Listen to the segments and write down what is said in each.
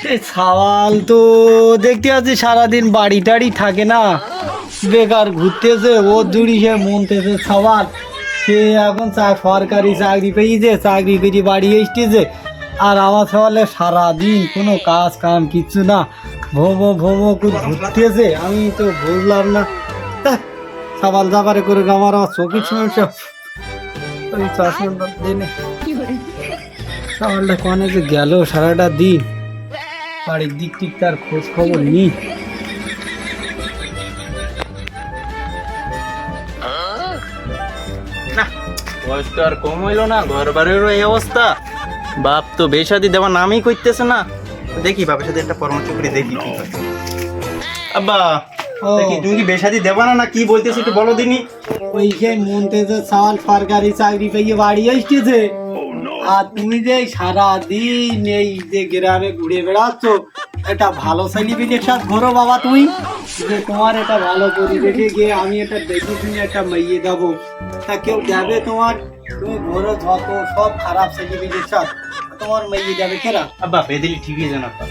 সেই সাওয়াল তো দেখতে পাচ্ছি সারাদিন বাড়ি টাড়ি থাকে না। বেকার ঘুরতেছে, ও জুড়ি সে মনতেছে সাওয়াল সে এখন সরকারি চাকরি পেয়েছে, চাকরি করে বাড়ি এসতেছে আর আমার সওয়ালে সারাদিন কোনো কাজ কাম কিচ্ছু না। ভোমো করে ঘুরতেছে, আমি তো বুঝলাম না। সাবাল জাবারে করে আমার আমার চোখের সমস্যা। সকালটা কনে যে গেল সারাটা দিন। বাড়ির দিক ঠিক তার খোঁজ খবর নি বয়স তো আর কম হইল না ঘর বাড়িরও এই অবস্থা। বাপ তো বেশাদি দেওয়ার নামই করতেছে না। দেখি বাপের সাথে একটা পরামর্শ করে দেখি কি হয়। আব্বা দেখি তুমি কি বেশাদি দেবা না না কি বলতেছি একটু বলো দিনি। ওই যে মনতে যে সাল সরকারি চাকরি পেয়ে বাড়ি আসতেছে। আর তুমি যে সারা দিন এই যে গ্রামে ঘুরে বেড়াচ্ছ এটা ভালো সেলিব্রিটির সাথে ঘোরো বাবা তুমি। যে তোমার এটা ভালো পরিবেশে গিয়ে আমি এটা দেখি তুমি একটা মেয়ে দেবো। তা কেউ যাবে তোমার? তুমি ঘোরো যত সব খারাপ সেলিব্রিটির সাথে। তোমার মেয়ে যাবে কেরা? আব্বা বেদিলি ঠিকই জানো আব্বা।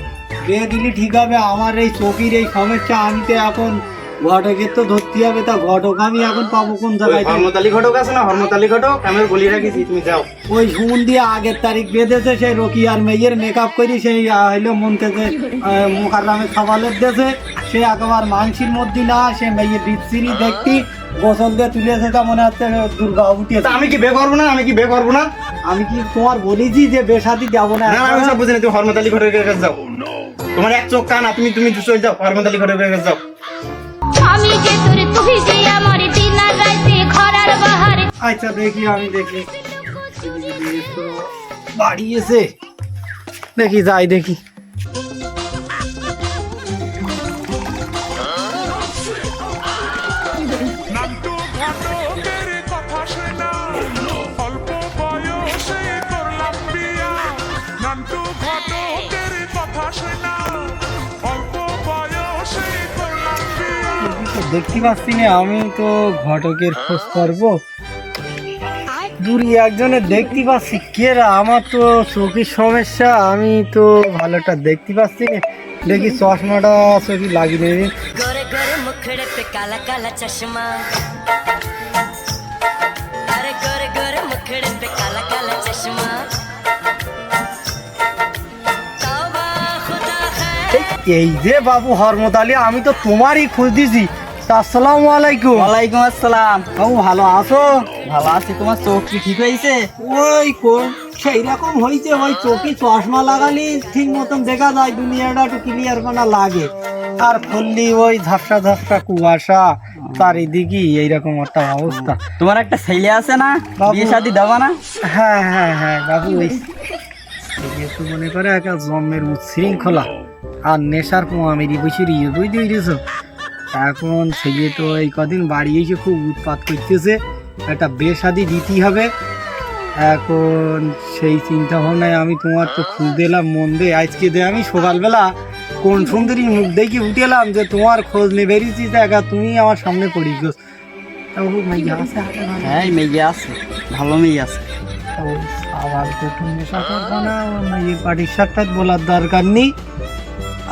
বিয়ে দিলে ঠিক হবে আমার এই চোখের এই সমস্যা আমি তো এখন ঘটকের তো ধরতে হবে তা ঘটক আমি এখন পাবো কোন জায়গায়? হরমতালি ঘটক আছে না? হরমতালি ঘটক? আমি বলি রাখিছি তুমি যাও। ওই সুমন দিয়ে আগের তারিখ বেঁধেছে সেই রকি আর মেয়ের মেকআপ করি সেই হইল মন থেকে মুখারামের সবালের দেশে সে একেবার মানসির মধ্যে না সে মেয়ের বিচ্ছিরি দেখতি গোসল দিয়ে তুলেছে তা মনে হচ্ছে দুর্গা উঠিয়েছে আমি কি বে করব না? আমি কি বে করব না? আমি কি তোমার বলেছি যে বেসাদি যাব না? আমি সব বুঝি না তুমি হরমতালি ঘটকের কাছে যাও। তোমার এক চোখ কানা তুমি তুমি চলে যাও হরমতালি ঘটকের কাছে যাও। আমি যে তোর তুই যে আমার দিন আর খরার বাহারে। আচ্ছা দেখি আমি দেখি। বাড়ি এসে। দেখি যাই দেখি। নান্টু ঘটকের কথা শোনা। অল্প বয়সে করলাম বিয়া। নান্টু ঘটকের কথা শোনা। দেখতে পাচ্ছি না আমি তো ঘটকের খোঁজ করব। দূরে একজনের দেখতে পাচ্ছি কেরা? আমার তো চোখের সমস্যা আমি তো ভালোটা দেখতে পাচ্ছি না। দেখি চশমাটা চোখে লাগিয়ে নেবে এই যে বাবু হরমতালি আমি তো তোমারই খোঁজ দিছি। আসসালামু আলাইকুম। ওয়ালাইকুম আসসালাম। বাবু ভালো আছো? ভালো আছি। তোমার চোখ কি ঠিক হয়েছে? ওই কোন সেই রকম হয়েছে ওই চোখে চশমা লাগালি ঠিক মতন দেখা যায় দুনিয়াটা একটু ক্লিয়ার কোনা লাগে। আর ফুললি ওই ঝাপসা ঝাপসা কুয়াশা চারিদিকে এইরকম একটা অবস্থা। তোমার একটা ছেলে আছে না? বাবু। বিয়ে শাদি দেওয়া না? হ্যাঁ হ্যাঁ হ্যাঁ বাবু ওই তো মনে করে একটা জন্মের উচ্ছৃঙ্খলা আর নেশার পোয়া মেরি বসে রিয়ে বুঝতে পেরেছ এখন সেই তো এই কদিন বাড়ি এসে খুব উৎপাত করতেছে। একটা বেশাদি দিতে হবে। এখন সেই চিন্তা ভাবনায় আমি তোমার তো খুঁজ দিলাম মন দে আজকে দে আমি সকালবেলা কোন সুন্দরী মুখ দেখে উঠে এলাম যে তোমার খোঁজ নিয়ে বেরিয়েছি দেখা তুমি আমার সামনে পড়ি গো তা আছে? হ্যাঁ মেয়ে আছে ভালো মেয়ে আছে। আবার তো তুমি মেয়ের পাটির সাথে বলার দরকার নেই।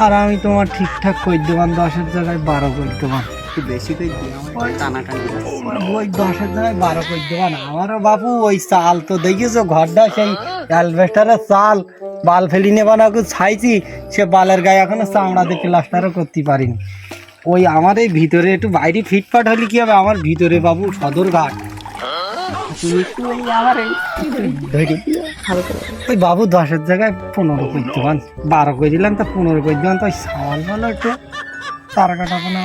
আর আমি তোমার ঠিকঠাক কই দেবান দশের জায়গায় বারো কই দেবান একটু বেশি করে দিয়ে আমার টানাটানি ওই দশের জায়গায় বারো কই দেবান আমারও বাপু ওই চাল তো দেখিছো ঘরটা সেই অ্যালভেস্টারের চাল। বাল ফেলি নেবা না ছাইছি। সে বালের গায়ে এখনও চামড়াতে প্লাস্টারও করতে পারিনি। ওই আমার এই ভিতরে একটু বাইরে ফিটফাট হলে কি হবে? আমার ভিতরে বাবু সদর ঘাট তুমি একটু আমার এই ওই বাবু দশের জায়গায় পনেরো করে দেবান বারো করে দিলাম তা পনেরো করে দিলাম তো ওই সাওয়াল ভালো একটু তার কাটা কোনো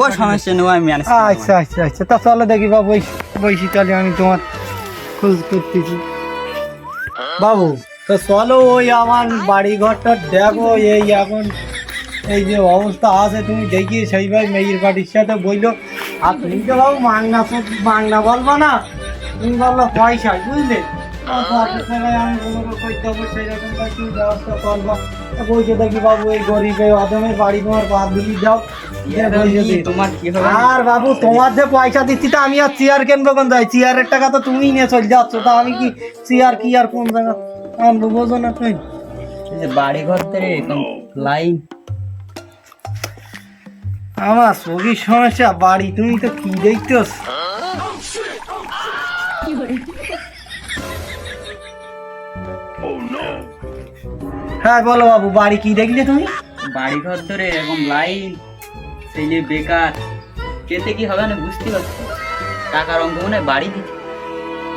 ও সমস্যা নেই আমি আচ্ছা আচ্ছা আচ্ছা। তা চলো দেখি বাবু ওই বৈশি আমি তোমার খোঁজ করতেছি। বাবু তো চলো ওই আমার বাড়ি ঘরটা দেখো এই এখন এই যে অবস্থা আছে তুমি দেখি সেইভাবে মেয়ের বাড়ির সাথে বইলো। আর তুমি তো বাবু মাংনা মাংনা বলব না তুমি বলল পয়সা বুঝলে? আর বাবু তোমার যে পয়সা দিচ্ছি তা আমি আর চেয়ার কিনবো কোন যাই চেয়ারের টাকা তো তুমিই নিয়ে চলে যাচ্ছ তা আমি কি চেয়ার কি আর কোন জায়গা আনব বোঝো না তুমি? বাড়ি ঘর থেকে লাইন আমার সবই সমস্যা বাড়ি তুমি তো কি দেখতেছ? হ্যাঁ বলো বাবু বাড়ি কি দেখলে তুমি? বাড়ি ঘর ধরে এরকম লাইন ছেলে বেকার কেতে কি হবে না বুঝতে পারছি টাকার অঙ্ক মনে হয় বাড়ি দিচ্ছে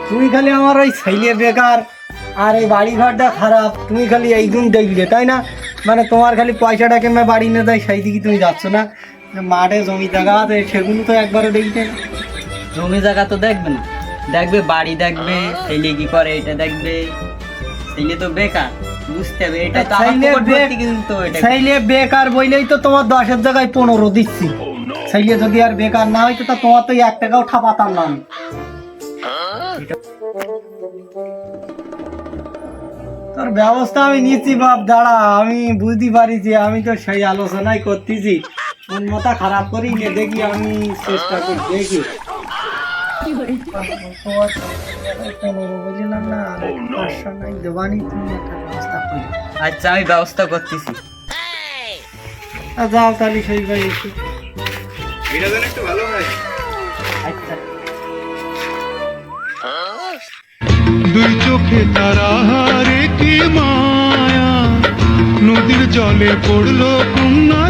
তুমি খালি আমার ওই ছেলে বেকার আর এই বাড়ি ঘরটা খারাপ তুমি খালি এই গুণ দেখলে তাই না? মানে তোমার খালি পয়সাটা কেমন বাড়ি না দেয় সেই দিকে তুমি যাচ্ছ না। মাঠে জমি জায়গা আছে সেগুলো তো একবারও দেখতে না। জমি জায়গা তো দেখবে না। দেখবে বাড়ি দেখবে ছেলে কি করে এটা দেখবে। ছেলে তো বেকার বুঝতে হবে এটা তো আমার পকেট কিন্তু এটা ছেলে বেকার বইলেই তো তোমার দশের জায়গায় পনেরো দিচ্ছি। ছেলে যদি আর বেকার না হইতো তা তোমার তো এক টাকাও ঠাপাতাম না আমি। তোর ব্যবস্থা আমি নিচ্ছি বাপ দাঁড়া আমি বুঝতে পারি যে আমি তো সেই আলোচনাই করতেছি। মন মাথা খারাপ করি নে দেখি আমি চেষ্টা করি দেখি। আচ্ছা আমি ব্যবস্থা করতেছি। আর যাও তাহলে সেই ভাই একটু এটা একটু ভালো হয়। আচ্ছা। দুই চোখে তারা কি মায়া? নদীর জলে পড়ল কন্যার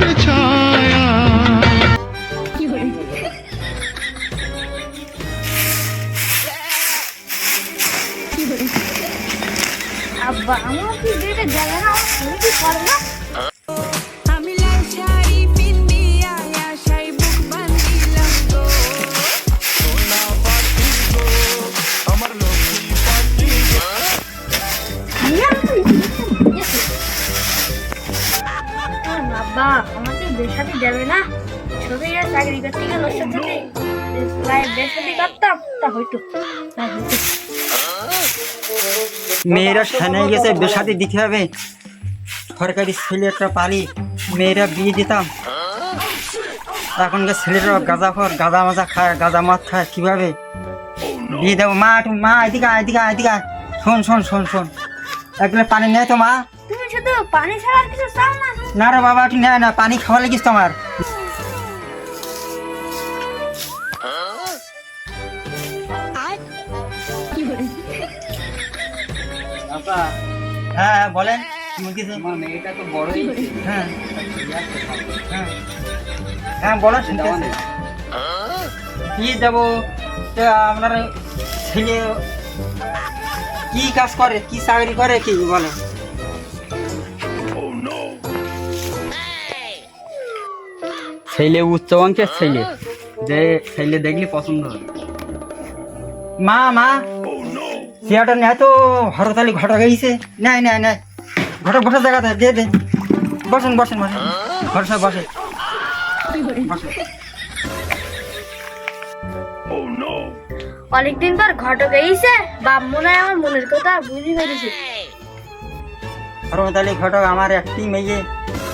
বাবা আমাকে বেসাদি দেবে না। ছবি আর চাকরি করতে গেলে সাথে প্রায় বেসাদি করতাম। তা হইতো মেয়েরা সেনে গেছে বেসাদি দিতে হবে। সরকারি ছেলে একটা পালি মেয়েরা বিয়ে দিতাম। এখনকার ছেলেরা গাঁজা খর গাঁজা মাজা খায় গাঁজা মাছ খায় কীভাবে? বিয়ে দেবো মা তুমি মা এদিকে এদিকে এদিকে শোন শোন শোন শোন। এক গ্লাস পানি নেয় তো মা? তুমি শুধু পানি ছাড়া কিছু চাও না? না রে বাবা তুই নেয় না পানি খাওয়া লাগিস তোমার। হ্যাঁ হ্যাঁ, বলেন। তো হ্যাঁ হ্যাঁ। হ্যাঁ বলো ঠিক আছে। কি দেবো? তা আপনার ছেলে কি কাজ করে? কি চাকরি করে কি? বলে। ছেলে উচ্চ অঙ্কের ছেলে। যে ছেলে দেখলে পছন্দ হবে। মা মা। চেয়ারটা নেয় তো হরতালি ঘটা গেছে নাই নাই নেয় ঘটক বসার জায়গাতে দে দে। বসেন বসেন বসেন। বসে বসে। বসেন অনেকদিন পর ঘটক এইছে বাপ মনে হয় আমার মনের কথা বুঝি পেরেছে হরতালি ঘটক আমার একটি মেয়ে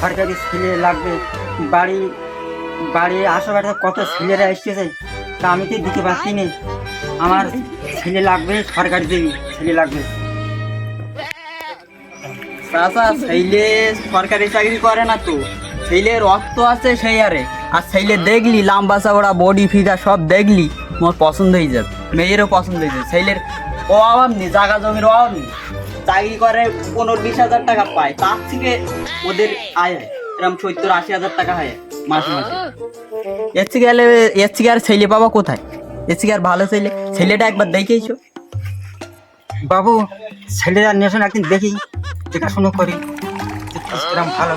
সরকারি ছেলে লাগবে। বাড়ি বাড়ি আশেপাশে কত ছেলেরা এসেছে তা আমি তো দিতে পারছি না। আমার ছেলে লাগবে সরকারি দেবী ছেলে লাগবে। চাচা ছেলে সরকারি চাকরি করে না তো। ছেলের রক্ত আছে সেই আরে। আর ছেলে দেখলি, লাম্বা চাওড়া বডি ফিগার সব দেখলি মোর পছন্দ হয়ে যাবে। মেয়েরও পছন্দ হয়ে যাবে। ছেলের অভাব নেই জায়গা জমির অভাব নেই। চাকরি করে পনেরো বিশ হাজার টাকা পায়, তার থেকে ওদের আয় হয়। এরকম সত্তর আশি হাজার টাকা হয় মাসে মাসে। এর থেকে গেলে এর থেকে আর ছেলে পাবা কোথায়? এর থেকে আর ভালো ছেলে ছেলেটা একবার দেখেইছো? বাবু, ছেলেরা নেশন একদিন দেখি। দেখাশুনো করি। যে ভালো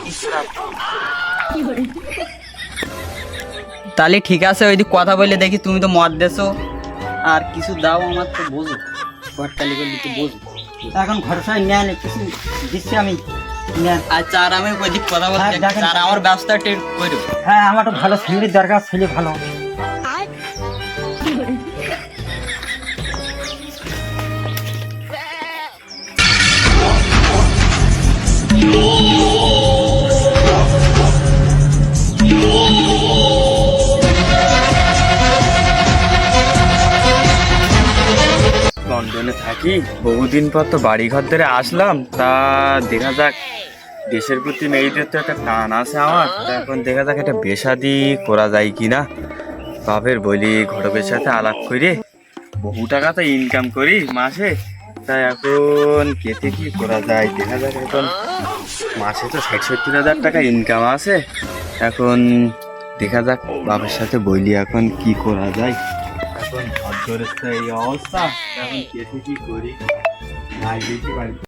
তাহলে ঠিক আছে ওই কথা বলে দেখি তুমি তো মদ দেছো। আর কিছু দাও আমার তো বোঝো। ঘরটালি করলে তো বোঝো। এখন ঘর সবাই নেন কিছু দিচ্ছি আমি। আচ্ছা আর আমি ওই দিক কথা হ্যাঁ, আর আমার ব্যবস্থা টের করো হ্যাঁ আমার তো ভালো ছেলের দরকার ছেলে ভালো। লন্ডনে থাকি। বহুদিন পর তো বাড়ি ঘর ধরে আসলাম। তা দেখা যাক। দেশের প্রতি মেয়েদের তো একটা টান আছে আমার। এখন দেখা যাক একটা বেশাদি করা যায় কি না বাপের বলি ঘটকের সাথে আলাপ করে বহু টাকা তো ইনকাম করি মাসে। তাই এখন কেটে কি করা যায়? দেখা যাক এখন। মাসে তো ষাট, সত্তর হাজার টাকা ইনকাম আছে। এখন দেখা যাক বাবার সাথে বলি এখন কি করা যায়। এখন ঘর ধরে তো এই অবস্থা এখন কেটে কি করি নাই দেখি বাড়িতে